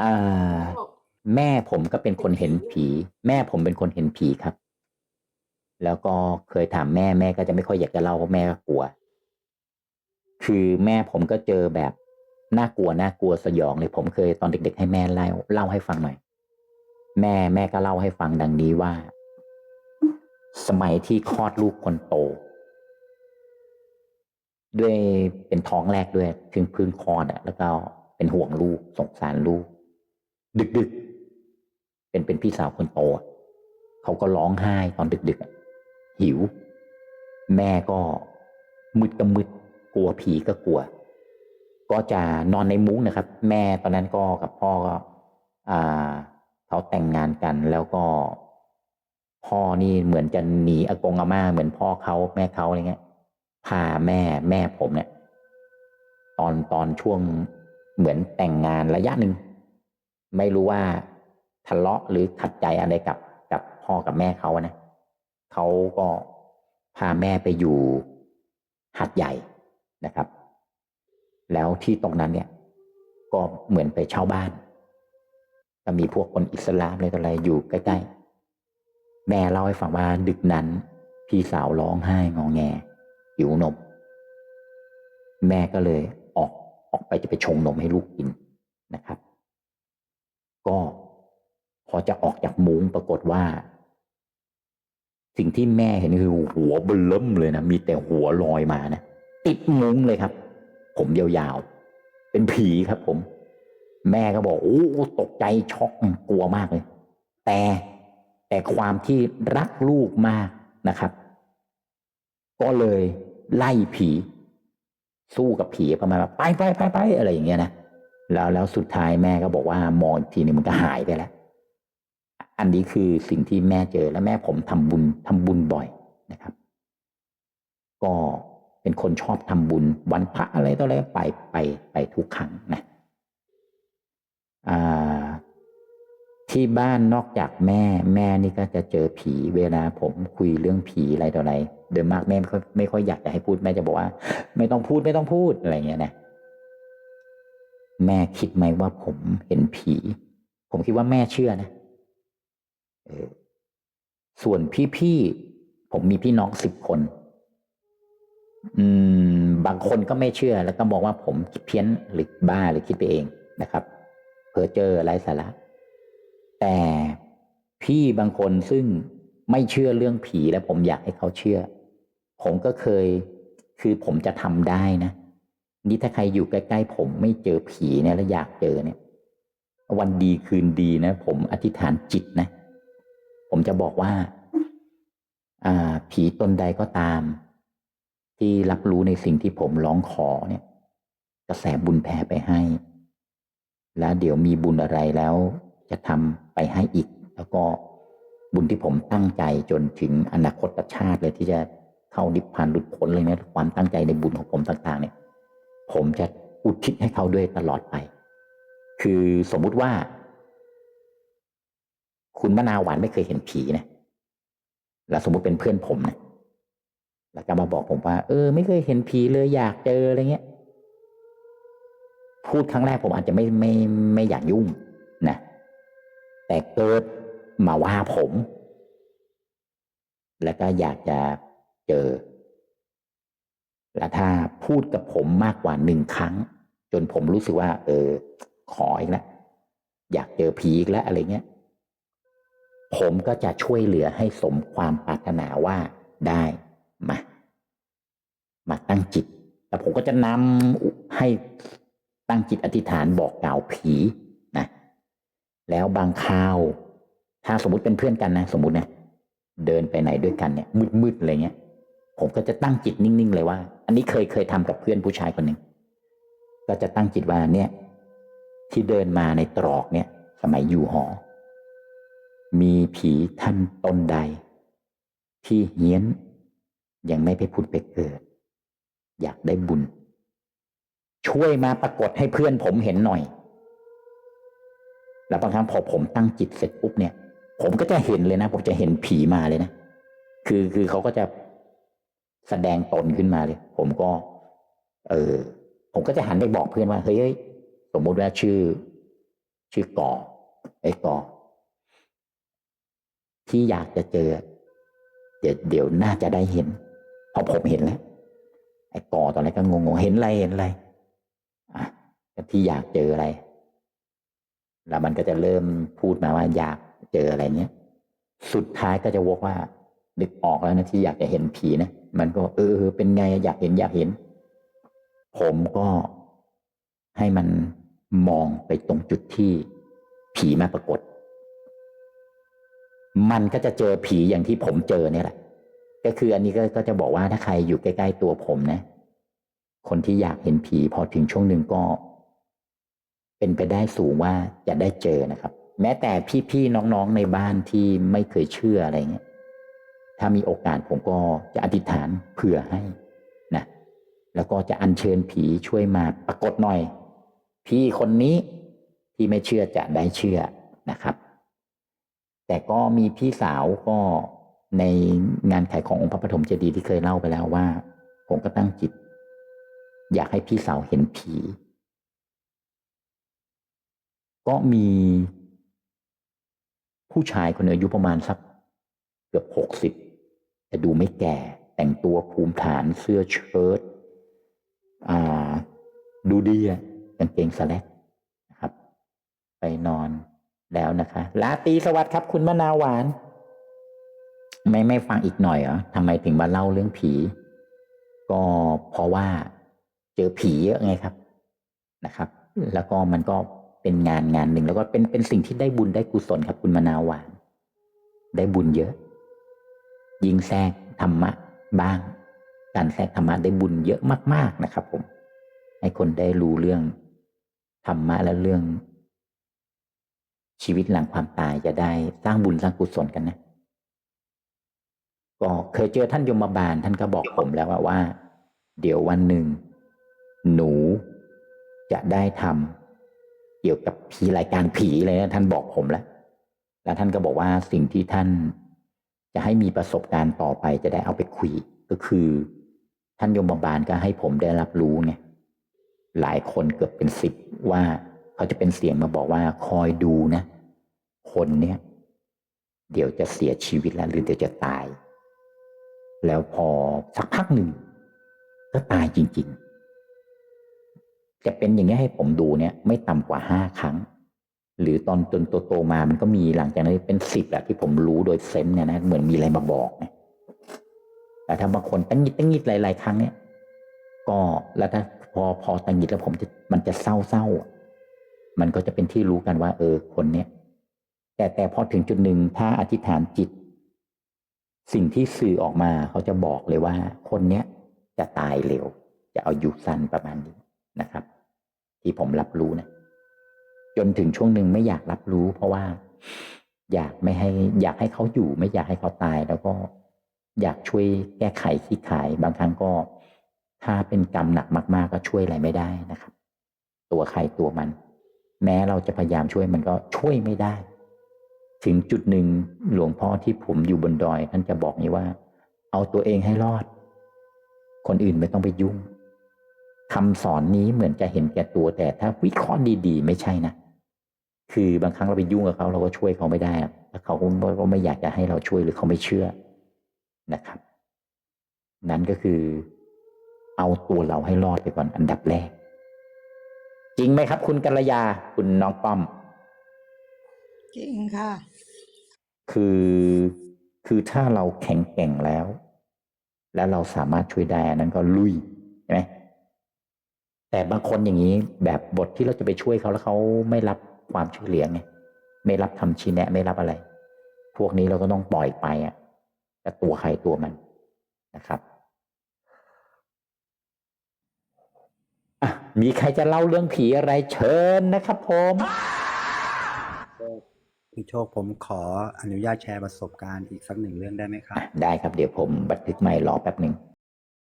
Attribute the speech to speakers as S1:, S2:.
S1: อ่า แม่ผมก็เป็นคนเห็นผี แม่ผมเป็นคนเห็นผีครับ แล้วก็เคยถามแม่แม่ก็จะไม่ค่อยอยากจะเล่าเพราะแม่ก็กลัว คือแม่ผมก็เจอแบบน่ากลัวน่ากลัวสยองเลยผมเคยตอนเด็ก ๆ ให้แม่เล่าเล่าให้ฟังหน่อย แม่แม่ก็เล่าให้ฟังดังนี้ว่า สมัยที่คลอดลูกคนโต ด้วยเป็นท้องแรกด้วยถึงพึ่งคอดอะแล้วก็เป็นห่วงลูกสงสารลูก ดึกๆเป็นเป็นพี่สาวคนโตเขาก็ร้องไห้ตอนดึกๆอะหิว แม่ก็มืดก็มืดกลัวผีก็กลัว ก็จะนอนในมุ้งนะครับ แม่ตอนนั้นก็กับพ่อก็อ่าเขาแต่งงานกันแล้วก็พ่อนี่เหมือนจะหนีอากงอาม่าเหมือนพ่อเขาแม่เขาอะไรเงี้ย พาแม่แม่ผมเนี่ย ตอนตอนช่วงเหมือนแต่งงานระยะหนึ่งไม่รู้ว่าทะเลาะหรือขัดใจอะไรกับกับพ่อกับแม่เขานะเขาก็พาแม่ไปอยู่หัดใหญ่นะครับ แล้วที่ตรงนั้นเนี่ย ก็เหมือนไปเช่าบ้านก็มีพวกคนอิสลามอะไรต่ออะไรอยู่ใกล้ๆ แม่เล่าให้ฟังว่าดึกนั้น พี่สาวร้องไห้งอแง หิวนม แม่ก็เลยออกออกไปจะไปชงนมให้ลูกกินนะครับ ก็พอจะออกจากมุ้งปรากฏว่า สิ่งที่แม่เห็นคือหัวเบลล่มเลยนะมีแต่หัวลอยมานะติดมุ้งเลยครับ ผมยาวๆ เป็นผีครับผม แม่ก็บอกโอ้ตกใจช็อกกลัวมากเลย แต่แต่ความที่รักลูกมากนะครับ ก็เลย ไล่ผี สู้กับผีประมาณว่าไปไปไปไปอะไรอย่างเงี้ยนะแล้วแล้วสุดท้ายแม่ก็บอกว่ามองทีนึงมันก็หายไปแล้ว อันนี้คือสิ่งที่แม่เจอและแม่ผมทำบุญทำบุญบ่อยนะครับ ก็เป็นคนชอบทำบุญวันพระอะไรต่ออะไรไปไปไปทุกครั้งนะอ่า ที่บ้านนอกจากแม่แม่นี่ก็จะเจอผีเวลาผมคุยเรื่องผีอะไรต่ออะไรโดยมากแม่ไม่ค่อยไม่ค่อยอยากจะให้พูดแม่จะบอกว่า ไม่ต้องพูดไม่ต้องพูดอะไรเงี้ยนะแม่คิดไหมว่าผมเห็นผี ผมคิดว่าแม่เชื่อนะออส่วนพี่ๆผมมีพี่น้องสิบคน อืม บางคนก็ไม่เชื่อ แล้วก็บอกว่าผมคิดเพี้ยนหรือบ้าหรือคิดไปเองนะครับเพอเจอไร้สาระ แต่พี่บางคนซึ่งไม่เชื่อเรื่องผีและผมอยากให้เขาเชื่อ ผมก็เคยคือผมจะทำได้นะ นี่ถ้าใครอยู่ใกล้ๆผมไม่เจอผีเนี่ยแล้วอยากเจอเนี่ย วันดีคืนดีนะ ผมอธิษฐานจิตนะ ผมจะบอกว่า อ่า ผีตนใดก็ตาม ที่รับรู้ในสิ่งที่ผมร้องขอเนี่ยกระแสบุญแผ่ไปให้ แล้วเดี๋ยวมีบุญอะไรแล้ว จะทำไปให้อีก แล้วก็บุญที่ผมตั้งใจจนถึงอนาคตชาติเลยที่จะเข้านิพพานหลุดพ้นเลยเนี่ยความตั้งใจในบุญของผมต่างๆ เนี่ย ผมจะอุทิศให้เขาด้วยตลอดไป คือสมมุติว่า คุณมะนาวหวานไม่เคยเห็นผีนะแล้วสมมุติเป็นเพื่อนผมนะแล้วก็มาบอกผมว่า เออ ไม่เคยเห็นผีเลยอยากเจออะไรเงี้ยพูดครั้งแรกผมอาจจะไม่ไม่ไม่อยากยุ่ง แต่เกิดมาว่าผม แล้วก็อยากจะเจอ และถ้าพูดกับผมมากกว่าหนึ่งครั้ง จนผมรู้สึกว่า เออ ขออีกแล้วอยากเจอผีอีกแล้วอะไรเงี้ย ผมก็จะช่วยเหลือให้สมความปรารถนาว่าได้มา มาตั้งจิต แต่ผมก็จะนำให้ตั้งจิตอธิษฐานบอกกล่าวผี แล้วบางคราว ถ้าสมมติเป็นเพื่อนกันนะ สมมตินะเดินไปไหนด้วยกันเนี่ย มืดๆอะไรเงี้ย ผมก็จะตั้งจิตนิ่งๆเลยว่า อันนี้เคยเคยทำกับเพื่อนผู้ชายคนหนึ่งก็จะตั้งจิตว่าเนี่ย ที่เดินมาในตรอกเนี่ย สมัยอยู่หอ มีผีท่านตนใด ที่เฮี้ยน ยังไม่ไปพุดไปเกิด อยากได้บุญ ช่วยมาปรากฏให้เพื่อนผมเห็นหน่อย แล้วบางครั้งพอผมตั้งจิตเสร็จปุ๊บเนี่ย ผมก็จะเห็นเลยนะ ผมจะเห็นผีมาเลยนะ คือคือเขาก็จะแสดงตนขึ้นมาเลย ผมก็ เออ ผมก็จะหันไปบอกเพื่อนว่า เฮ้ยเฮ้สมมุติว่าชื่อ ชื่อกอไอ้กอที่อยากจะเจอ เดี๋ยวเดี๋ยวน่าจะได้เห็นพอผมเห็นแล้วไอ้กอตอนแรกก็งงๆเห็นอะไรเห็นอะไรอะที่อยากเจออะไร แล้วมันก็จะเริ่มพูดมาว่าอยากเจออะไรเนี้ย สุดท้ายก็จะวกว่านึกออกแล้วนะที่อยากจะเห็นผีนะ มันก็เออ เป็นไงอยากเห็นอยากเห็น ผมก็ให้มันมองไปตรงจุดที่ผีมาปรากฏ มันก็จะเจอผีอย่างที่ผมเจอเนี่ยแหละ ก็คืออันนี้ก็จะบอกว่าถ้าใครอยู่ใกล้ ๆ ตัวผมนะ คนที่อยากเห็นผีพอถึงช่วงหนึ่งก็ เป็นไปได้สูงว่าจะได้เจอนะครับ แม้แต่พี่ๆน้องๆในบ้านที่ไม่เคยเชื่ออะไรเงี้ยถ้ามีโอกาสผมก็จะอธิษฐานเผื่อให้นะแล้วก็จะอัญเชิญผีช่วยมาปรากฏหน่อย พี่คนนี้ที่ไม่เชื่อจะได้เชื่อนะครับ แต่ก็มีพี่สาวก็ในงานขายขององค์พระปฐมเจดีย์ที่เคยเล่าไปแล้วว่า ผมก็ตั้งจิต อยากให้พี่สาวเห็นผี ก็มีผู้ชายคนหนึ่งอายุประมาณสักเกือบหกสิบแต่ดูไม่แก่แต่งตัวภูมิฐานเสื้อเชิ้ตอ่า ดูดีอะกางเกงสแลกนะครับ ไปนอนแล้วนะคะลาตีสวัสดิ์ครับ คุณมะนาวหวาน ไม่ไม่ฟังอีกหน่อยเหรอทำไมถึงมาเล่าเรื่องผี ก็เพราะว่าเจอผีเยอะไงครับนะครับ แล้วก็มันก็ เป็นงานงานหนึ่งแล้วก็เป็นเป็นสิ่งที่ได้บุญได้กุศลครับคุณมะนาวหวาน ได้บุญเยอะ ยิงแทรกธรรมะบ้าง การแทรกธรรมะได้บุญเยอะมาก ๆนะครับ ผม ให้คนได้รู้เรื่องธรรมะและเรื่อง ชีวิตหลังความตายจะได้สร้างบุญสร้างกุศลกันนะก็เคยเจอท่านยมบาลท่านก็บอกผมแล้วว่าวาเดี๋ยววันหนึ่ง หนูจะได้ทำ กี่ยวกับผีรายการผีเลยนะท่านบอกผมแล้ว แล้วท่านก็บอกว่าสิ่งที่ท่านจะให้มีประสบการณ์ต่อไปจะได้เอาไปคุย ก็คือ ท่านยมบาลก็ให้ผมได้รับรู้ไงหลายคนเกือบเป็นสิบว่าเขาจะเป็นเสียงมาบอกว่าคอยดูนะ คนเนี้ยเดี๋ยวจะเสียชีวิตแล้วหรือเดี๋ยวจะตาย แล้วพอสักพักหนึ่งก็ตายจริง ๆ จะเป็นอย่างนี้ให้ผมดูเนี่ย ไม่ต่ำกว่าห้าครั้ง หรือตอนจนโตๆมามันก็มีหลังจากนั้นเป็นสิบแหละที่ผมรู้โดยเซนเนี่ยนะเหมือนมีอะไรมาบอกนะแต่ถ้าบางคนตั้งยิดตั้งยิดหลาย ๆ ครั้งเนี่ย ก็แล้วถ้าพอพอตั้งยิดแล้วผมจะมันจะเศร้าเศร้าๆมันก็จะเป็นที่รู้กันว่า เออคนเนี้ยแต่แต่พอถึงจุดหนึ่งถ้าอธิษฐานจิต สิ่งที่สื่อออกมาเขาจะบอกเลยว่า คนเนี้ยจะตายเร็ว จะเอายุสั้นประมาณนี้ นะครับ ที่ผมรับรู้นะจนถึงช่วงหนึ่งไม่อยากรับรู้ เพราะว่า อยากไม่ให้ อยากให้เขาอยู่ ไม่อยากให้เขาตาย แล้วก็อยากช่วยแก้ไขขี้ขาย บางครั้งก็ ถ้าเป็นกรรมหนักมากๆ ก็ช่วยอะไรไม่ได้นะครับ ตัวใครตัวมัน แม้เราจะพยายามช่วยมันก็ช่วยไม่ได้ ถึงจุดหนึ่งหลวงพ่อที่ผมอยู่บนดอยท่านจะบอกนี้ว่า เอาตัวเองให้รอด คนอื่นไม่ต้องไปยุ่ง คำสอนนี้เหมือนจะเห็นแก่ตัวแต่ถ้าวิเคราะห์ดีๆ ไม่ใช่นะ คือบางครั้งเราไปยุ่งกับเขาเราก็ช่วยเขาไม่ได้อะถ้าเขาก็ไม่อยากจะให้เราช่วยหรือเขาไม่เชื่อนะครับ นั้นก็คือ เอาตัวเราให้รอดไปก่อนอันดับแรก จริงไหมครับ คุณกัลยาคุณน้องป้อม
S2: จริงค่ะ
S1: คือคือถ้าเราแข็งแกร่งแล้ว แล้วเราสามารถช่วยได้อันนั้นก็ลุยใช่ไหม แต่บางคนอย่างนี้แบบบทที่เราจะไปช่วยเขาแล้วเขาไม่รับความช่วยเหลือไงไม่รับคำชี้แนะ ไม่รับอะไร พวกนี้เราก็ต้องปล่อยไปอะแต่ตัวใครตัวมันนะครับอะมีใครจะเล่าเรื่องผีอะไรเชิญนะครับผม
S3: พี่โชคผมขออนุญาตแชร์ประสบการณ์อีกสักหนึ่งเรื่องได้ไหมครับ
S1: อะได้ครับเดี๋ยวผมบันทึกใหม่รอแป๊บหนึ่ง